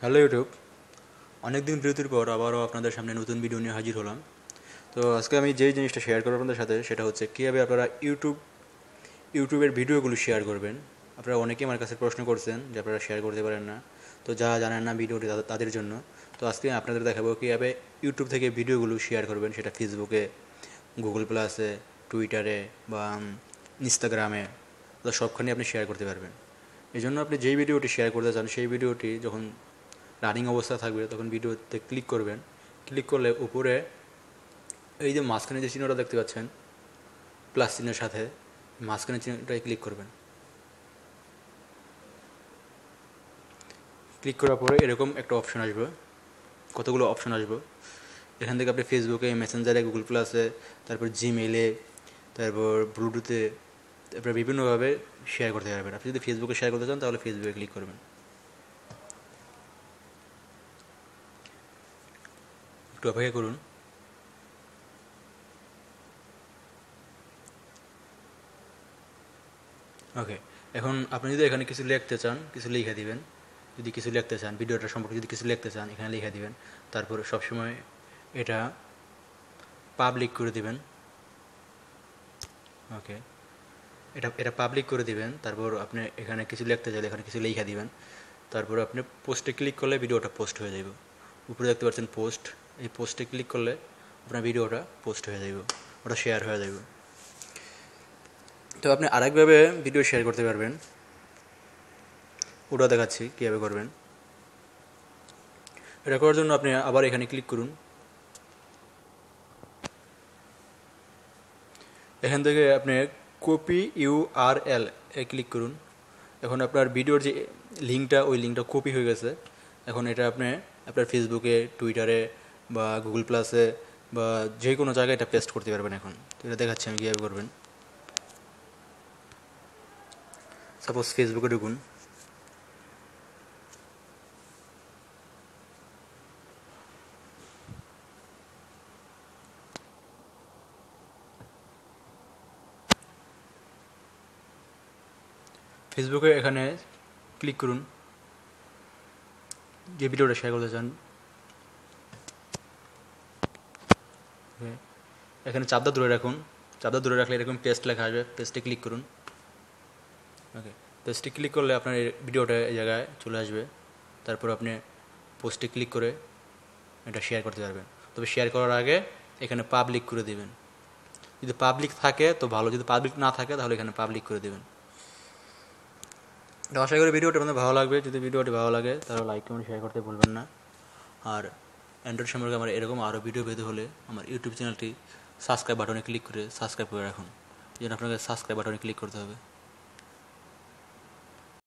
Hello YouTube. অনেক দিন বিরতির পর আবারও আপনাদের সামনে নতুন ভিডিও নিয়ে হাজির হলাম। তো আজকে আমি যেই জিনিসটা শেয়ার করব আপনাদের সাথে, সেটা হচ্ছে কীভাবে আপনারা ইউটিউব, ইউটিউবের ভিডিওগুলো শেয়ার করবেন। আপনারা অনেকেই আমার কাছে প্রশ্ন করছেন যে আপনারা শেয়ার করতে পারেন না। তো যা জানেন না ভিডিওটি তাদের- জন্য। তো আজকে আপনাদের দেখাবো কীভাবে ইউটিউব থেকে ভিডিওগুলো শেয়ার করবেন, সেটা ফেসবুকে গুগল প্লাসে টুইটারে বা ইনস্টাগ্রামে সবখানে আপনি শেয়ার করতে পারবেন। এই জন্য আপনি যেই ভিডিওটি শেয়ার করতে চান, সেই ভিডিওটি যখন রানিং অবস্থা থাকবে, তখন ভিডিওতে ক্লিক করবেন। ক্লিক করলে উপরে এই যে মাঝখানে যে চিহ্নটা দেখতে পাচ্ছেন প্লাস চিহ্নের সাথে মাঝখানে চিহ্নটায় ক্লিক করবেন। ক্লিক করার পরে এরকম একটা অপশন আসবে। কতগুলো অপশন আসবে? এখান থেকে আপনি ফেসবুকে মেসেঞ্জারে গুগল প্লাসে তারপর জিমেলে তারপর ব্লুটুথে তারপর বিভিন্নভাবে শেয়ার করতে পারবেন। আপনি যদি ফেসবুকে শেয়ার করতে চান, তাহলে ফেসবুকে ক্লিক করবেন। একটু অপেক্ষা করুন। ওকে এখন আপনি যদি এখানে কিছু লিখতে চান, কিছু লিখে দিবেন। যদি কিছু লিখতে চান, ভিডিওটা সম্পর্কে যদি কিছু লিখতে চান, এখানে লিখে দিবেন। তারপরে সবসময় এটা পাবলিক করে দিবেন। ওকে এটা এটা পাবলিক করে দিবেন। তারপর আপনি এখানে কিছু লিখতে চাইলে এখানে কিছু লিখে দিবেন। তারপর আপনি পোস্টে ক্লিক করলে ভিডিওটা পোস্ট হয়ে যাবে উপরে দেখতে পাচ্ছেন পোস্ট এই পোস্টে ক্লিক করলে আপনার ভিডিওটা পোস্ট হয়ে যাবে ওটা শেয়ার হয়ে যাবে তো আপনি আরেকভাবে ভিডিও শেয়ার করতে পারবেন। ওটা দেখাচ্ছি কীভাবে করবেন। এটা করার জন্য আপনি আবার এখানে ক্লিক করুন। এখান থেকে আপনি কপি ইউআরএল এ ক্লিক করুন। এখন আপনার ভিডিওর যে লিঙ্কটা, ওই লিঙ্কটা কপি হয়ে গেছে। এখন এটা আপনি আপনার ফেসবুকে, টুইটারে বা গুগল প্লাসে বা যে কোনো জায়গায় এটা পেস্ট করতে পারবেন এখন। তো এটা দেখাচ্ছি আমি কীভাবে করবেন। সাপোজ ফেসবুকে ঢুকুন। ফেসবুকে এখানে ক্লিক করুন। যে ভিডিওটা শেয়ার করতে চান Okay. এখানে চাপদা ধরে রাখুন। চাপদা ধরে রাখলে এরকম পেস্ট লেখা আসবে। পেস্টে ক্লিক করুন। ওকে পেস্টে ক্লিক করলে আপনার ভিডিওটা এই জায়গায় চলে আসবে। তারপর আপনি পোস্টে ক্লিক করে এটা শেয়ার করতে পারবেন। তবে শেয়ার করার আগে এখানে পাবলিক করে দেবেন। যদি পাবলিক থাকে তো ভালো। যদি পাবলিক না থাকে তাহলে এখানে পাবলিক করে দেবেন। আশা করি ভিডিওটা আপনাদের ভালো লাগবে। যদি ভিডিওটি ভালো লাগে তাহলে লাইক কমেন্ট শেয়ার করতে ভুলবেন না। আর অ্যান্ড্রয়েড সম্পর্কে আমার এরকম আরও ভিডিও পেতে হলে আমার ইউটিউব চ্যানেলটি সাবস্ক্রাইব বাটনে ক্লিক করে সাবস্ক্রাইব করে রাখুন। যেন আপনাকে সাবস্ক্রাইব বাটনে ক্লিক করতে হবে।